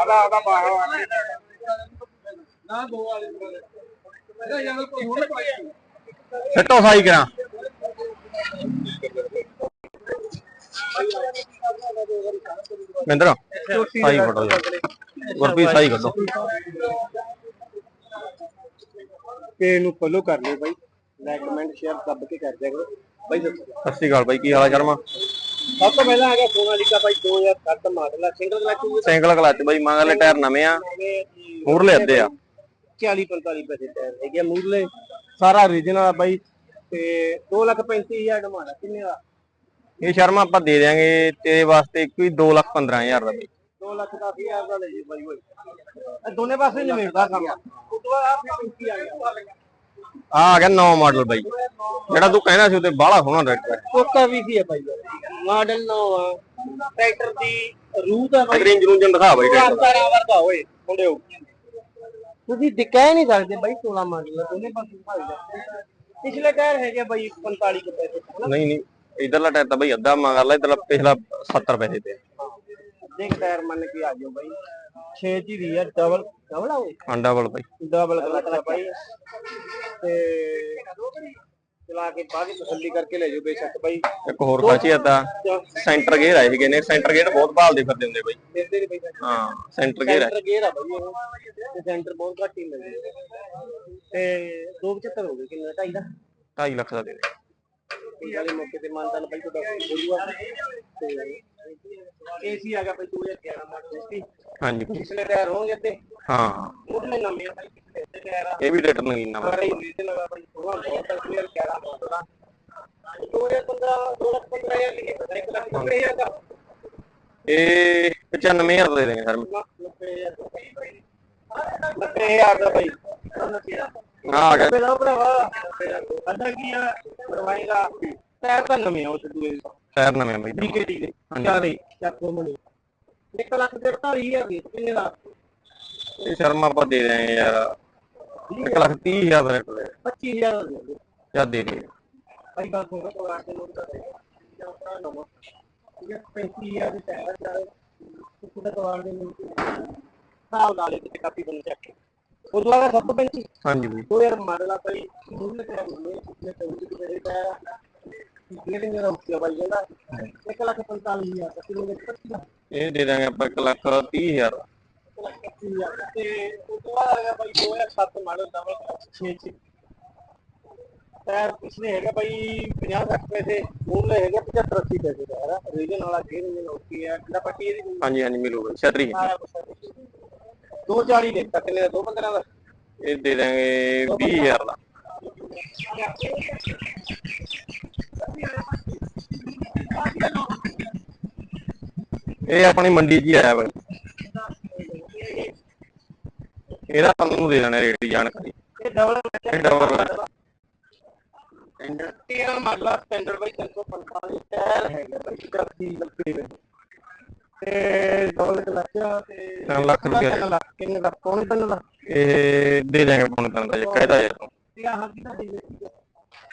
ਆਦਾ ਆਦਾ ਬਾਹਰ ਨਾ ਦੋ ਵਾਲੇ ਇਹਦਾ ਯਾਰ ਕੋਈ ਹੁਣ ਪਾਈ ਸਿੱਟੋ ਸਾਈ ਕਰਾਂ। ਮਿੰਦਰ ਸਾਈ ਫੜੋ ਗੁਰਪ੍ਰੀਤ, ਸਾਈ ਕੱਢੋ। ਤੇ ਇਹਨੂੰ ਫੋਲੋ ਕਰ ਲਿਓ ਬਾਈ। ਲਾਈਕ ਕਮੈਂਟ ਸ਼ੇਅਰ ਦੱਬ ਕੇ ਕਰ ਦਿਆ ਕਰੋ। ਬਾਈ, ਸਤਿ ਸ਼੍ਰੀ ਅਕਾਲ ਬਾਈ, ਕੀ ਹਾਲ ਹੈ ਸ਼ਰਮਾ? ਸਭ ਤੋਂ ਪਹਿਲਾਂ ਆ ਗਿਆ ਸੋਨਾਲੀਕਾ ਬਾਈ 2007 ਮਾਡਲ ਆ। ਸਿੰਗਲ ਕਲਚ ਸਿੰਗਲ ਕਲਚ ਬਾਈ ਮਗਰਲੇ ਟਾਇਰ ਨਵੇਂ ਆ। ਮੂਰਲੇ ਅੱਧੇ ਆ। 40 45 ਪੈਸੇ ਟਾਇਰ ਹੈਗੇ ਆ ਮੂਰਲੇ ਸਾਰਾ origignal ਆ ਬਾਈ। ਤੇ 235000 ਡਿਮਾਂਡ ਆ। ਕਿੰਨੇ ਦਾ? ਇਹ ਸ਼ਰਮਾ ਆਪਾਂ ਦੇ ਦਿਆਂਗੇ ਤੇਰੇ ਵਾਸਤੇ ਇੱਕ ਵੀ 2 ਲੱਖ 15000 ਦਾ ਬਾਈ। 2 ਲੱਖ 10000 ਦਾ ਲੈ ਜੀ ਬਾਈ ਇਹ ਦੋਨੇ ਪਾਸੇ ਨਿਮੇੜਦਾ ਕੰਮ। ਉਸ ਤੋਂ ਬਾਅਦ ਆ ਫਿਰ 35 ਆ ਗਿਆ। ਆ ਗਿਆ ਨਵਾਂ ਮਾਡਲ ਬਾਈ। ਜਿਹੜਾ ਤੂੰ ਕਹਿਣਾ ਸੀ ਉਹ ਤੇ ਬਾਹਲਾ ਸੋਹਣਾ ਟਰੈਕਟਰ ਕੋਕਾ ਵੀ ਸੀ ਹੈ ਬਾਈ। ਮਾਡਲ ਨੋ ਆ ਟਰੈਕਟਰ ਦੀ ਰੂਹ ਦਾ ਬਾਈ ਰੇਂਜ ਰੂੰਜਨ ਦਿਖਾ ਬਾਈ ਟਰੈਕਟਰ ਦਾ। ਕਾਰਾ ਵਰਗਾ ਹੋਏ ਮੁੰਡਿਓ ਤੁਸੀਂ ਦਿਖਾ ਹੀ ਨਹੀਂ ਸਕਦੇ ਬਾਈ 16 ਮਾਡਲ ਦਾ ਦੋਨੇ ਪਾਸੇ ਭਾਈ ਪਿਛਲੇ ਟਾਇਰ ਹੈਗੇ ਬਾਈ 45 ਕੁ ਪੈਸੇ ਹਨਾ? ਨਹੀਂ ਨਹੀਂ ਇਧਰਲਾ ਟਾਇਰ ਤਾਂ ਬਾਈ ਅੱਧਾ ਮਗਰਲਾ ਇਧਰਲਾ ਪਿਛਲਾ 70 ਪੈਸੇ ਤੇ ਦੇਖ ਟਾਇਰ ਮੰਨ ਕੇ ਆ ਜਾਓ ਬਾਈ। 6 ਜੀ ਦੀ ਆ ਡਬਲ ਡਬਲ ਆ ਓਏ ਅੰਡਾ ਵਾਲ ਬਾਈ। ਡਬਲ ਕਲਚ ਆ ਬਾਈ। ਤੇ ਚਲਾ ਕੇ ਬਾਅਦ ਵਿੱਚ ਤਸੱਲੀ ਕਰਕੇ ਲੈ ਜਾਓ ਬੇਸ਼ੱਕ ਬਾਈ। ਇੱਕ ਹੋਰ ਖਾਸੀਅਤ ਆ ਸੈਂਟਰ ਗੇਅਰ ਆਏ ਸੀਗੇ ਨੇ ਸੈਂਟਰ ਗੇਅਰ ਬਹੁਤ ਭਾਲਦੇ ਫਿਰਦੇ ਹੁੰਦੇ ਬਾਈ। ਦਿੰਦੇ ਨਹੀਂ ਬਾਈ ਹਾਂ ਸੈਂਟਰ ਗੇਅਰ ਆ। ਸੈਂਟਰ ਗੇਅਰ ਆ ਬਾਈ ਉਹ ਤੇ ਸੈਂਟਰ ਬਹੁਤ ਘੱਟ ਹੀ ਮਿਲਦੇ ਤੇ 275 ਹੋ ਗਏ ਕਿੰਨਾ ਢਾਈ ਦਾ? 2.5 ਲੱਖ ਦਾ ਦੇ ਦੇ। ਇਹ ਵਾਲੇ ਮੌਕੇ ਤੇ ਮਾਨਦਾਨ ਬਾਈ ਤੁਹਾਡਾ ਬੋਲੂਗਾ ਤੇ ਏਸੀ ਆ ਗਿਆ ਬਾਈ 2011 ਮਾਡਲ ਸੀ ਹਾਂਜੀ। ਬਾਈ। ਪਿਛਲੇ ਟਾਇਰ ਹੋਣਗੇ ਤੇ। ਹਾਂ। ਉਹਨੇ ਨਵੇਂ ਆ ਬਾਈ। ਆ ਇਹ ਵੀ ਰੇਟ ਨਗੀਨਾ ਬਾਈ ਸਾਰੇ ਰੀਜਨਲ ਆ ਬਾਈ ਉਹ ਬਹੁਤ ਕਲੀਅਰ 11 ਮਾਡਲ ਆ 2015 2015 ਲਿਖੇ ਪਤਾ ਇੱਕ ਲੱਖ ਨੱਬੇ ਹਜ਼ਾਰ ਦਾ ਇਹ 95000 ਦਾ ਦੇ ਦੇਂਗੇ ਸਰ। ਨੱਬੇ ਹਜ਼ਾਰ ਦਾ ਬਾਈ ਬਾਈ ਹਾਂ ਆ ਗਿਆ। ਪਹਿਲਾਂ ਭਰਾਵਾ ਅੱਧਾ ਕੀ ਆ ਕਰਵਾਏਗਾ ਟਾਇਰ ਤਾਂ ਨਵੇਂ ਆ ਉਸ ਦੂਏ ਟਾਇਰ ਨਵੇਂ ਬਾਈ। ਠੀਕ ਹੈ ਠੀਕ ਹੈ। ਚਾਰੇ ਚੱਕੋ ਮਣੀ। 1 ਲੱਖ ਦੇ 48000 ਦੀ ਕਿੰਨੇ ਦਾ? ਇਹ ਸ਼ਰਮਾ ਆਪਾਂ ਦੇ ਦੇਂਗੇ ਯਾਰ। 1 ਲੱਖ 30000 ਦਾ ਰੇਟ ਦੇ 25000 ਦਾ ਦੇ। ਜਾਂ ਦੇ ਦੇ। ਭਾਈ ਬਾਤ ਹੋ ਰਿਹਾ ਪਵਾਰ ਦੇ ਲੋਕ ਕਰ ਜਾਂ ਆਪਣਾ ਨਵਾਂ ਠੀਕ ਹੈ 35000 ਦੇ ਟਾਇਰ ਚਾਰੇ ਕੁੱਤਾ ਪਵਾਰ ਦੇ ਸਾਲ ਦਾ ਲੈ ਕੇ ਕਾਪੀ ਬਣ ਚੱਕ ਉਹ ਦੁਆਰਾ ਸਭ ਤੋਂ ਪਹਿਲਾਂ ਹਾਂਜੀ ਬਾਈ। ਉਹ ਯਾਰ ਮਾਡਲ ਆ ਭਾਈ। ਟਾਇਰ ਹੁੰਦੇ ਨੇ ਤੇ ਉਹਦੇ ਮੇਰੇ ਟਾਇਰ ਜਿਹੜੇ ਮੇਰਾ ਉੱਤੇ ਬਾਈ ਕਹਿੰਦਾ 1 ਲੱਖ 45000 ਦਾ ਕਿਲੋ ਦੇ 25 ਦਾ। ਇਹ ਦੇ ਦਾਂਗੇ ਆਪਾਂ 1 ਲੱਖ 30000 ਦਾ ਤੇ ਉਹ ਤੋਂ ਬਾਅਦ ਆ ਗਿਆ ਭਾਈ 2007 ਮਾਡਲ ਡਬਲ ਕਲਚ 6 ਚ ਟਾਇਰ ਪਿਛਲੇ ਹੈਗਾ ਭਾਈ 50 60 ਪੈਸੇ ਮੂਲੇ ਹੈਗਾ 75 80 ਪੈਸੇ ਦਾ ਹੈ ਰੀਜਨ ਵਾਲਾ ਗੇਅਰ ਇੰਜਨ ਓਕੇ ਹੈ ਕਿਹੜਾ ਪੱਟੀ ਇਹਦੀ ਹਾਂਜੀ ਹਾਂਜੀ ਮਿਲੂਗਾ ਛਤਰੀ ਦੋ 40 ਦੇ ਤੱਕ ਨੇ ਦੋ 15 ਦਾ? ਇਹ ਦੇ ਦਾਂਗੇ 20000 ਦਾ। ਇਹ ਆਪਣੀ ਮੰਡੀ 'ਚ ਹੀ ਆਇਆ ਬਾਈ ਇਹਦਾ ਤੁਹਾਨੂੰ ਦੇ ਦੇਣਾ ਰੇਟ ਦੀ ਜਾਣਕਾਰੀ। ਇਹ ਡਬਲ ਇਹ ਡਬਲ ਤੇਰਾ ਮਾਡਲ ਸਟੈਂਡਰਡ ਬਾਈ 345 ਟਾਇਰ ਹੈਗਾ ਬਾਈ 80 ਲੱਗੇ ਦੇ ਤੇ ਡਬਲ ਕਲਚ ਤੇ ਤਿੰਨ ਲੱਖ ਰੁਪਇਆ। ਤਿੰਨ ਲੱਖ ਕਿੰਨੇ ਦਾ ਪੌਣੇ ਤਿੰਨ ਦਾ ਇਹ ਦੇ ਦਾਂਗੇ ਪੌਣੇ ਤਿੰਨ ਦਾ ਜੇ ਕਹਿਦਾ ਯਾਰ। ਤੂੰ। ਤੇ ਆਹ ਕਿਹਦਾ ਦੇ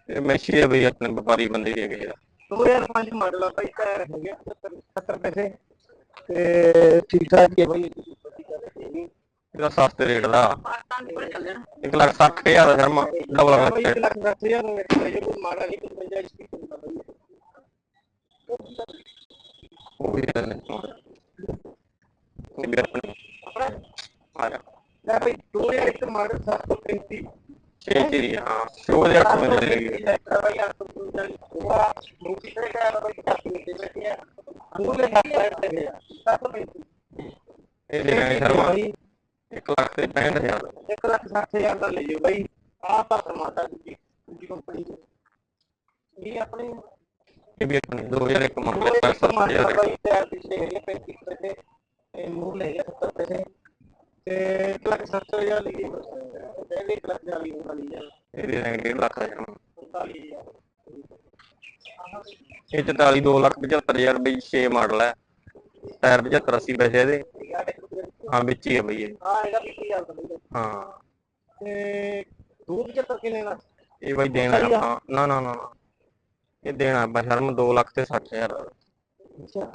ਇਹ ਮੈਸ਼ੀ ਹੈ ਬਈ ਆਪਣੇ ਵਪਾਰੀ ਬੰਦੇ ਹੀ ਹੈਗੇ ਆ। 2005 ਮਾਡਲ ਆ ਬਾਈ ਟਾਇਰ ਹੈਗੇ 70 ਪੈਸੇ। ਤੇ ਠੀਕ ਠਾਕ ਹੈ ਬਾਈ। ਇਹਦਾ ਸਸਤੇ ਰੇਟ ਦਾ। 1 ਲੱਖ 60000 ਦਾ ਸ਼ਰਮਾ ਡਬਲ ਬਾਈ ਲੱਖ 1 ਲੱਖ 10000 ਦਾ ਮੇਰੇ ਕੋਲ ਕੋਈ ਮਾੜਾ ਨਹੀਂ। 55 ਐਚਪੀ ਹੁੰਦਾ ਬਾਈ ਉਹ ਵੀ ਦੇ ਦੇਣੇ ਵੀ ਆਪਣੇ ਆ। ਲੈ ਬਾਈ 2001 ਮਾਡਲ 735 ਛੇ ਹਾਂ ਸ਼ੋਅ ਦੇ ਅੱਠ ਮਿੰਟ ਦੇ ਲੱਗੇ ਬਾਈ 855 ਉਹ ਮੂਵੀ ਤੇ ਟਾਇਰ ਬਾਈ 10 ਮਿੰਟ ਦੇ। ਅੰਗੂਲੇ ਹੱਥ ਤੇ ਗਿਆ 735 ਇਹ ਦੇ ਸ਼ਰਮਾ। 1 ਲੱਖ ਤੇ 65000 ਦਾ 1 ਲੱਖ 60000 ਦਾ ਲੈ ਜਾਓ ਬਾਈ। ਆਹ ਤਾਂ ਮਾਤਾ ਜੀ ਦੂਜੀ ਕੰਪਨੀ ਦੀ। ਇਹ ਆਪਣੇ ਇਹ ਵੀ ਆਪਣੇ 2001 ਮਾਡਲ ਮਾਡਲ 70000 ਬਾਈ ਟਾਇਰ ਪਿਛਲੇ ਹੈਗੇ 35 ਪੈਸੇ ਇਹ ਮੂਰ ਲੈ ਗਿਆ 70 ਪੈਸੇ ਤੇ 1 ਲੱਖ 70000 ਲਈ ਪਹਿਲੇ 1 ਲੱਖ 40 ਵਾਲੀ ਹੈ ਇਹ ਦੇ ਦਾਂਗੇ 1.5 ਲੱਖ ਦਾ ਸ਼ਰਮਾ 45000 ਇਹ 44 2 ਲੱਖ 75000 ਬਈ 6 ਮਾਡਲ ਹੈ ਟਾਇਰ 75 80 ਪੈਸੇ ਇਹਦੇ ਹਾਂ ਵਿੱਚ ਹੀ ਹੈ ਬਈ ਇਹ। ਹਾਂ ਇਹਦਾ ਵੀ ਕੀ ਹਾਲ ਹੈ ਹਾਂ। ਤੇ ਦੂਰ ਚੱਕਰ ਕਿੰਨੇ ਦਾ ਇਹ ਬਾਈ ਦੇਣਾ ਆਪਾਂ ਨਾ ਨਾ ਨਾ ਨਾ। ਇਹ ਦੇਣਾ ਆਪਾਂ ਸ਼ਰਮ 2 ਲੱਖ ਤੇ 60000 ਦਾ ਅੱਛਾ।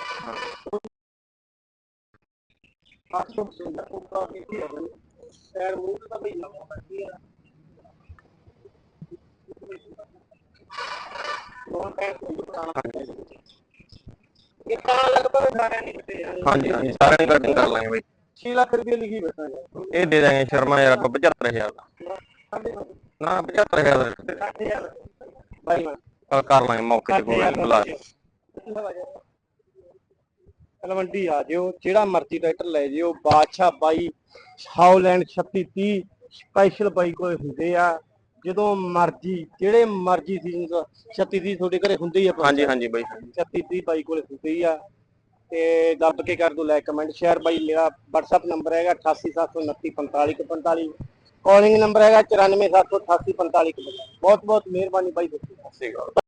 ਆਹ ਤੋਂ ਸੁਣਦਾ ਕਾਫੀ ਕੀ ਹੈ ਪੈਰ ਮੂੰਹ ਤਾਂ ਬਈ ਲਾਉਣਾ ਪੈਂਦੀ ਆ? ਇਹ ਤਾਂ ਲਗਭਗ ਸਾਰਿਆਂ ਨੇ ਆ। ਹਾਂਜੀ ਹਾਂਜੀ ਸਾਰਿਆਂ ਦੀ ਕਟਿੰਗ ਕਰ ਲਾਂਗੇ ਬਈ। 6 ਲੱਖ ਰੁਪਏ ਲਿਖੀ ਬੈਠਾ ਇਹ ਦੇ ਦਾਂਗੇ ਸ਼ਰਮਾ ਯਾਰ ਆਪਾਂ 75000 ਦਾ। ਨਾ 75000 ਦਾ ਦੇ। ਦਾਂਗੇ। 60000 ਬਾਈ ਮੈਂ ਚੱਲ ਕਰ ਲਾਂਗੇ ਮੌਕੇ ਤੇ ਕੋਈ ਬੁਲਾ ਤਲਵੰਡੀ ਆ ਜਿਓ ਜਿਹੜਾ ਮਰਜ਼ੀ ਟਰੈਕਟਰ ਲੈ ਜਿਓ। ਬਾਦਸ਼ਾਹ ਬਾਈ ਹਾਉਲੈਂਡ 3630 ਸਪੈਸ਼ਲ ਬਾਈ ਕੋਲ ਹੁੰਦੇ ਆ। ਜਦੋਂ ਮਰਜ਼ੀ ਜਿਹੜੇ ਮਰਜ਼ੀ ਸੀ 3630 ਤੁਹਾਡੇ ਘਰੇ ਹੁੰਦੇ ਹੀ ਆ। ਹਾਂਜੀ ਹਾਂਜੀ ਬਈ। 3630 ਬਾਈ ਕੋਲ ਹੁੰਦੇ ਹੀ ਆ। ਤੇ ਦੱਬ ਕੇ ਕਰ ਦੋ ਲਾਈਕ ਕਮੈਂਟ ਸ਼ੇਅਰ ਬਾਈ, ਮੇਰਾ WhatsApp ਨੰਬਰ ਹੈਗਾ 8879455145 ਕਾਲਿੰਗ ਨੰਬਰ ਹੈਗਾ 9478844545 ਬਹੁਤ ਬਹੁਤ ਮਿਹਰਬਾਨੀ ਬਾਈ ਦੱਸੋ ਸ਼੍ਰੀ ਅਕਾਲ